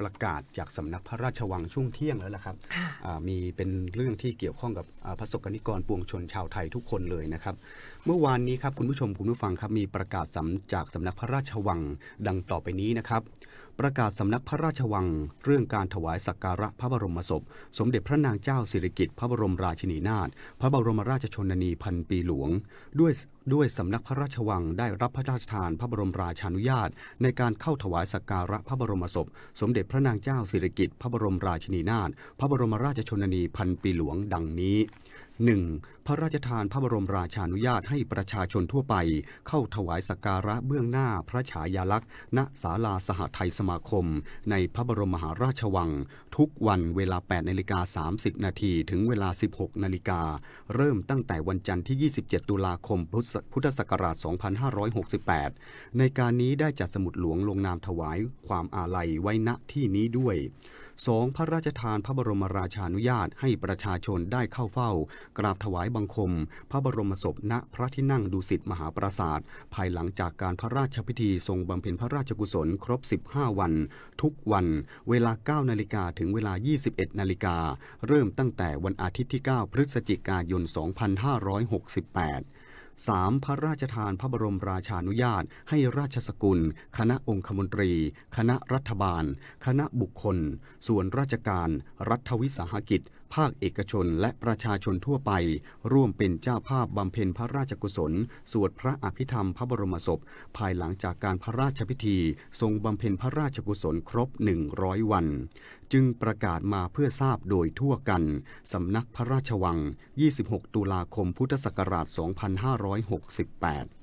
ประกาศจากสำนักพระราชวังช่วงเที่ยงแล้วล่ะครับค่ะอ่ามีเป็นเรื่องที่เกี่ยวข้องกับอ่าพระสกนิกรปวงชนชาวไทยทุกคนเลยนะครับ เมื่อวานนี้ครับคุณผู้ชมคุณผู้ฟังครับมีประกาศสำจากสำนักพระราชวังดังต่อไปนี้นะครับประกาศสำนักพระราชวัง เรื่องการถวายสักการะพระบรมศพ สมเด็จพระนางเจ้าสิริกิติ์พระบรมราชินีนาถพระบรมราชชนนีพันปีหลวง ด้วยด้วยสำนักพระราชวังได้รับพระราชทานพระบรมราชานุญาต ในการเข้าถวายสักการะพระบรมศพ สมเด็จพระนางเจ้าสิริกิติ์พระบรมราชินีนาถพระบรมราชชนนีพันปีหลวงดังนี้ 1. พระราชทานพระบรมราชานุญาตให้ประชาชนทั่วไป เข้าถวายสักการะเบื้องหน้าพระฉายาลักษณ์ ณศาลาสหไทยสมาคม ในพระบรมมหาราชวัง ทุกวันเวลา8นาฬิกา30 นาทีถึงเวลา 16 นาฬิกา เริ่มตั้งแต่วันจันทร์ที่ 27 ตุลาคมพุทธศักราช 2568 ในการนี้ได้จัดสมุดหลวงลงนามถวายความอาลัยไว้ณที่นี้ด้วย 2. พระราชทานพระบรมราชานุญาตให้ประชาชนได้เข้าเฝ้า กราบถวายบังคม พระบรมศพณพระที่นั่งดุสิตมหาปราสาทภายหลังจากการพระราชพิธีทรงบำเพ็ญพระราชกุศลครบ 15 วัน ทุกวัน เวลา 9 นาฬิกาถึงเวลา 21 นาฬิกา เริ่มตั้งแต่วันอาทิตย์ที่ 9 พฤศจิกายน 2568 3. พระราชทานพระบรมราชานุญาต ให้ราชสกุล คณะองคมนตรี คณะรัฐบาล คณะบุคคล ส่วนราชการ รัฐวิสาหกิจ ภาคเอกชนและประชาชนทั่วไป ร่วมเป็นเจ้าภาพบำเพ็ญพระราชกุศล สวดพระอภิธรรมพระบรมศพ ภายหลังจากการพระราชพิธี ทรงบำเพ็ญพระราชกุศลครบ 100 วัน จึงประกาศมาเพื่อทราบโดยทั่วกัน สำนักพระราชวัง 26 ตุลาคมพุทธศักราช2568